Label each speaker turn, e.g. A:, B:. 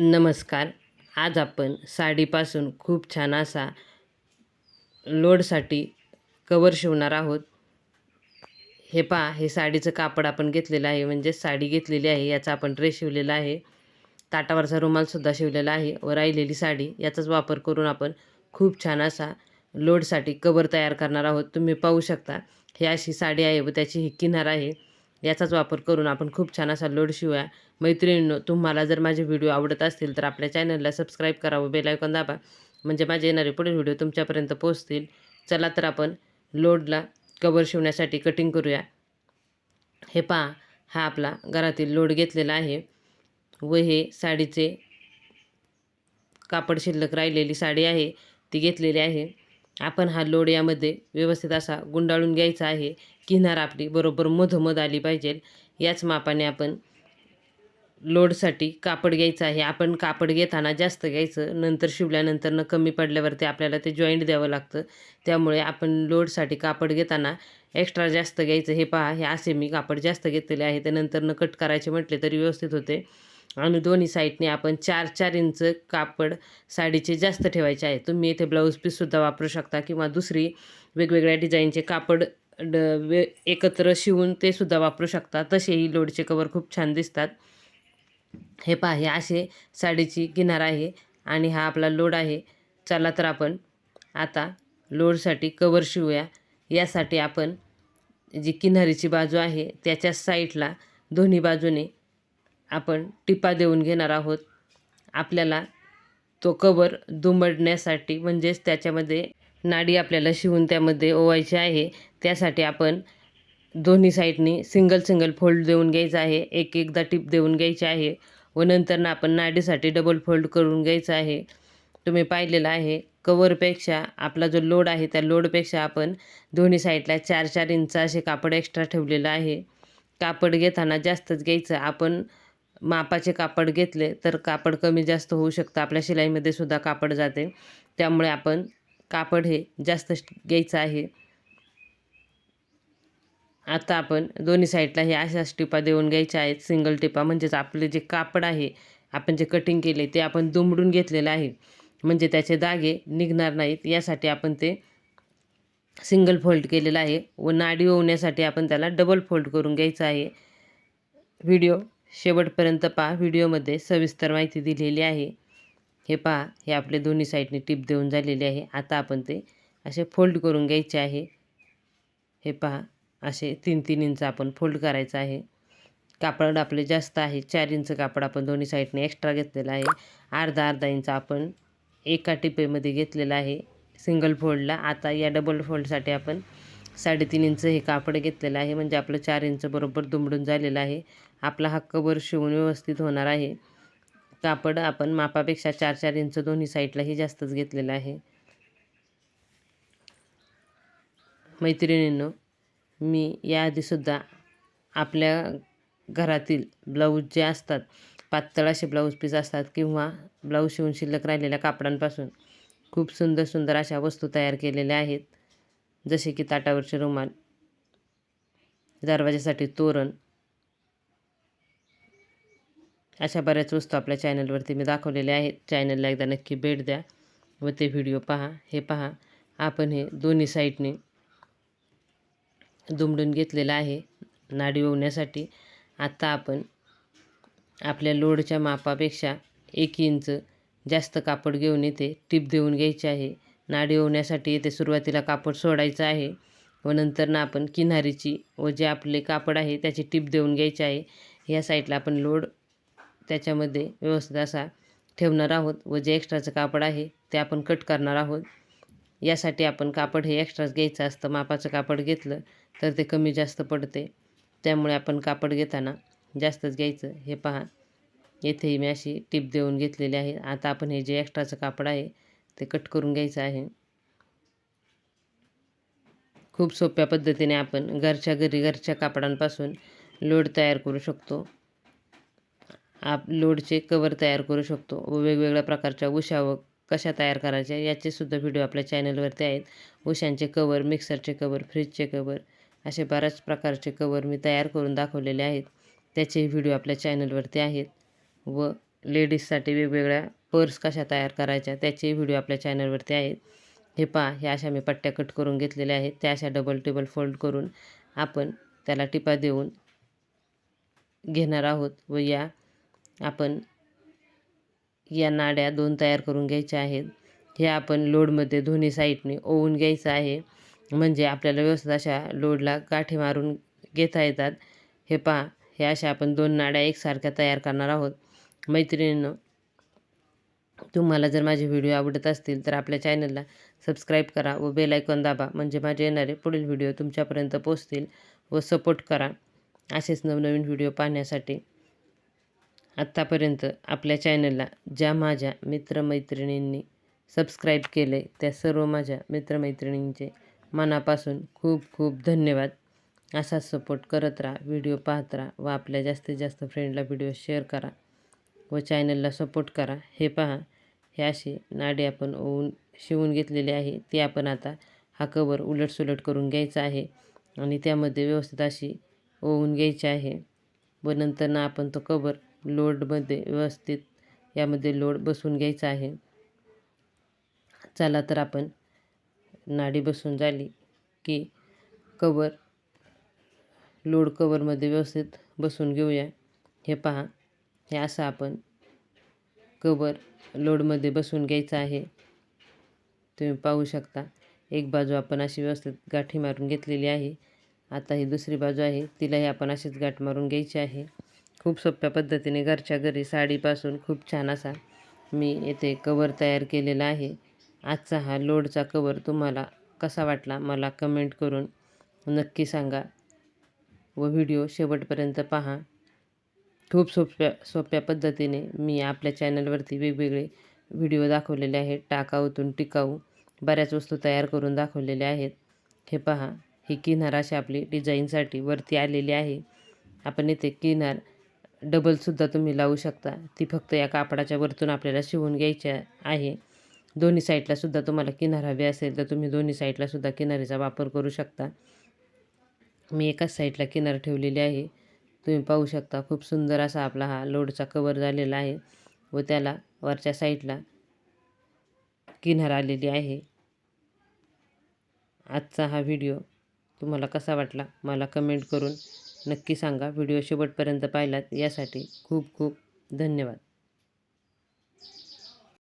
A: नमस्कार. आज आपण साडीपासून खूप छान असा लोडसाठी कवर शिवणार आहोत. हे पहा हे साडीचं कापड आपण घेतलेलं आहे म्हणजे साडी घेतलेली आहे याचा आपण ड्रेस शिवलेला आहे. ताटावरचा रुमालसुद्धा शिवलेला आहे व राहिलेली साडी. याचाच वापर करून आपण खूप छान असा लोडसाठी कवर तयार करणार आहोत. तुम्ही पाहू शकता ही अशी साडी आहे व त्याची ही किनार आहे. याचाच वापर करून आपण खूप छान असा लोड शिवूया मैत्रिणींनो तुम्हाला जर माझे व्हिडिओ आवडत असतील तर आपल्या चॅनलला सबस्क्राईब करा व बेलायकॉन दाबा. म्हणजे माझे येणारे पुढील व्हिडिओ तुमच्यापर्यंत पोहोचतील. चला तर आपण लोडला कवर शिवण्यासाठी कटिंग करूया. हे पहा हा आपला घरातील लोड घेतलेला आहे व हे साडीचे कापड शिल्लक राहिलेली साडी आहे. ती घेतलेली आहे. आपण हा लोड यामध्ये व्यवस्थित असा गुंडाळून घ्यायचा आहे. किनार आपली बरोबर मधोमध आली पाहिजे. याच मापाने आपण लोडसाठी कापड घ्यायचं आहे. आपण कापड घेताना जास्त घ्यायचं नंतर शिवल्यानंतर न कमी पडल्यावरती आपल्याला ते जॉईंट द्यावं लागतं. त्यामुळे आपण लोडसाठी कापड घेताना एक्स्ट्रा जास्त घ्यायचं. हे पहा हे असे मी कापड जास्त घेतलेले आहे. ते न कट करायचे म्हटले तरी व्यवस्थित होते. आणि दोन्ही साईडने आपण चार चार इंच कापड साडीचे जास्त ठेवायचे आहे. तुम्ही इथे ब्लाऊज पीससुद्धा वापरू शकता किंवा दुसरी वेगवेगळ्या डिझाईनचे कापड ड वे एकत्र शिवून ते सुद्धा वापरू शकता. तसेही लोडचे कवर खूप छान दिसतात. हे पहा हे असे साडीची किनार आहे आणि हा आपला लोड आहे. चला तर आपण आता लोडसाठी कवर शिवूया. यासाठी आपण जी किनारीची बाजू आहे त्याच्या साईडला दोन्ही बाजूने आपण टिपा देऊन घेणार आहोत. आपल्याला तो कवर दुमडण्यासाठी म्हणजेच त्याच्यामध्ये नाडी आपल्याला शिवून त्यामध्ये ओवायची आहे. त्यासाठी आपण दोन्ही साईडनी सिंगल सिंगल फोल्ड देऊन घ्यायचं आहे. एक एकदा टिप देऊन घ्यायची आहे व नंतरनं आपण नाडीसाठी डबल फोल्ड करून घ्यायचं आहे. तुम्ही पाहिलेलं आहे कवरपेक्षा आपला जो लोड आहे त्या लोडपेक्षा आपण दोन्ही साईडला चार चार इंच असे कापड एक्स्ट्रा ठेवलेलं आहे. कापड घेताना जास्तच घ्यायचं. आपण मापाचे कापड घेतले तर कापड कमी जास्त होऊ शकतं. आपल्या शिलाईमध्ये सुद्धा कापड जाते. त्यामुळे आपण कापड हे जास्त घ्यायचं आहे. आता आपण दोन्ही साईडला हे अशाच टिपा देऊन घ्यायच्या आहेत. सिंगल टिपा म्हणजेच आपले जे कापड आहे आपण जे कटिंग केले ते आपण दुमडून घेतलेलं आहे. म्हणजे त्याचे दागे निघणार नाहीत. यासाठी आपण ते सिंगल फोल्ड केलेलं आहे व नाडी होण्यासाठी आपण त्याला डबल फोल्ड करून घ्यायचं आहे. व्हिडिओ शेवटपर्यंत पहा व्हिडिओमध्ये सविस्तर माहिती दिलेली आहे. हे पहा हे आपले दोन्ही साईडने टिप देऊन झालेले आहे. आता आपण ते असे फोल्ड करून घ्यायचे आहे. हे पहा असे तीन तीन इंच आपण फोल्ड करायचं आहे. कापड आपले जास्त आहे. चार इंच कापड आपण दोन्ही साईडने एक्स्ट्रा घेतलेलं आहे. अर्धा अर्धा इंच आपण एका टिपेमध्ये घेतलेलं आहे. सिंगल फोल्डला. आता या डबल फोल्डसाठी आपण साडेतीन इंच हे कापड घेतलेलं आहे. म्हणजे आपलं चार इंच बरोबर दुमडून झालेलं आहे. आपला हक्कभर शिवून व्यवस्थित होणार आहे. कापड आपण मापापेक्षा चार चार इंच दोन्ही साईडलाही जास्तच घेतलेलं आहे. मैत्रिणींनो मी याआधीसुद्धा आपल्या घरातील ब्लाऊज जे असतात पातळ असे ब्लाऊज पीस असतात किंवा ब्लाऊज शिवून शिल्लक राहिलेल्या कापडांपासून खूप सुंदर सुंदर अशा वस्तू तयार केलेल्या आहेत. जसे की ताटावरचे रुमाल दरवाजासाठी तोरण अशा बऱ्याच वस्तू आपल्या चॅनलवरती मी दाखवलेल्या आहेत. चॅनलला एकदा नक्की भेट द्या व ते व्हिडिओ पहा. हे पहा आपण हे दोन्ही साईडने दुमडून घेतलेलं आहे. नाडी ओवण्यासाठी आत्ता आपण आपल्या लोडच्या मापापेक्षा एक इंच जास्त कापड घेऊन येते टीप देऊन घ्यायची आहे. नाडी ओवण्यासाठी येथे सुरुवातीला कापड सोडायचं आहे व नंतर ना आपण किनारीची व जे आपले कापड आहे त्याची टीप देऊन घ्यायची आहे. ह्या साईडला आपण लोड त्याच्यामध्ये व्यवस्थित असा ठेवणार आहोत व जे एक्स्ट्राचं कापड आहे ते आपण कट करणार आहोत. यासाठी आपण कापड हे एक्स्ट्राच घ्यायचं असतं. मापाचं कापड घेतलं तर ते कमी जास्त पडते. त्यामुळे आपण कापड घेताना जास्तच घ्यायचं. हे पहा येथेही मी अशी टीप देऊन घेतलेली आहे. आता आपण हे जे एक्स्ट्राचं कापड आहे ते कट करून घ्यायचं आहे. खूप सोप्या पद्धतीने आपण घरच्या घरी घरच्या कापडांपासून लोड तयार करू शकतो. आप लोडचे कवर तयार करू शकतो व वेगवेगळ्या प्रकारच्या उशा व कशा तयार करायच्या याचे सुद्धा व्हिडिओ आपल्या चॅनलवरती आहेत. उशांचे कवर मिक्सरचे कवर फ्रीजचे कवर असे बऱ्याच प्रकारचे कवर मी तयार करून दाखवलेले आहेत. त्याचे व्हिडिओ आपल्या चॅनलवरती आहेत व लेडीजसाठी वेगवेगळ्या पर्स कशा तयार करायच्या त्याचे व्हिडिओ आपल्या चॅनलवरती आहेत. हे पहा ह्या अशा मी पट्ट्या कट करून घेतलेल्या आहेत. त्या अशा डबल टेबल फोल्ड करून आपण त्याला टिपा देऊन घेणार आहोत व या आपण या नाड्या दोन तयार करून घ्यायच्या आहेत. हे आपण लोडमध्ये दोन्ही साईडने ओवून घ्यायचं आहे. म्हणजे आपल्याला व्यवस्थित अशा लोडला गाठी मारून घेता येतात. हे पहा हे अशा आपण दोन नाड्या एकसारख्या तयार करणार आहोत. मैत्रिणीनं तुम्हाला जर माझे व्हिडिओ आवडत असतील तर आपल्या चॅनलला सबस्क्राईब करा व बेल आयकॉन दाबा म्हणजे माझे येणारे पुढील व्हिडिओ तुमच्यापर्यंत पोचतील व सपोर्ट करा. असेच नवनवीन व्हिडिओ पाहण्यासाठी आत्तापर्यंत आपल्या चॅनलला ज्या माझ्या मित्रमैत्रिणींनी सबस्क्राईब केले त्या सर्व माझ्या मित्रमैत्रिणींचे मनापासून खूप खूप धन्यवाद. असाच सपोर्ट करत राहा व्हिडिओ पाहत राहा व आपल्या जास्तीत जास्त फ्रेंडला व्हिडिओ शेअर करा. व चॅनलला सपोर्ट करा. हे पहा हे असे नाडी आपण ओवून शिवून घेतलेले आहे. ते आपण आता हा कवर उलटसुलट करून घ्यायचा आहे आणि त्यामध्ये व्यवस्थित अशी ओवून घ्यायची आहे. व नंतर ना आपण तो कवर लोडमध्ये व्यवस्थित यामध्ये लोड बसवून घ्यायचा आहे. चला तर आपण नाडी बसून झाली की कवर लोड कवरमध्ये व्यवस्थित बसून घेऊया. हे पहा हे असं आपण कवर लोडमध्ये बसून घ्यायचं आहे. तुम्ही पाहू शकता एक बाजू आपण अशी व्यवस्थित गाठी मारून घेतलेली आहे. आता ही दुसरी बाजू आहे तिलाही आपण अशीच गाठ मारून घ्यायची आहे. खूप सोप्या पद्धतीने घरच्या घरी साडीपासून खूप छान असा मी येथे कवर तयार केलेला आहे. आजचा हा लोडचा कवर तुम्हाला कसा वाटला मला कमेंट करून नक्की सांगा व व्हिडिओ शेवटपर्यंत पहा. खूप सोप्या सोप्या पद्धतीने मी आपल्या चॅनलवरती वेगवेगळे व्हिडिओ दाखवलेले आहेत. टाकाऊतून टिकाऊ बऱ्याच वस्तू तयार करून दाखवलेल्या आहेत. हे पहा ही किनार अशी आपली डिझाईनसाठी वरती आलेली आहे. आपण इथे किनार डबलसुद्धा तुम्ही लावू शकता. ती फक्त या कापडाच्या वरतून आपल्याला शिवून घ्यायची आहे. दोन्ही साईडलासुद्धा तुम्हाला किनार हवे असेल तर तुम्ही दोन्ही साईडलासुद्धा किनारीचा वापर करू शकता. मी एकाच साईडला किनार ठेवलेली आहे. तुम्ही पाहू शकता खूप सुंदर असा आपला हा लोडचा कवर झालेला आहे व त्याला वरच्या साईडला किनार आलेली आहे. आजचा हा व्हिडिओ तुम्हाला कसा वाटला मला कमेंट करून नक्की सांगा. व्हिडिओ शेवटपर्यंत पाहिलात यासाठी खूप खूप धन्यवाद.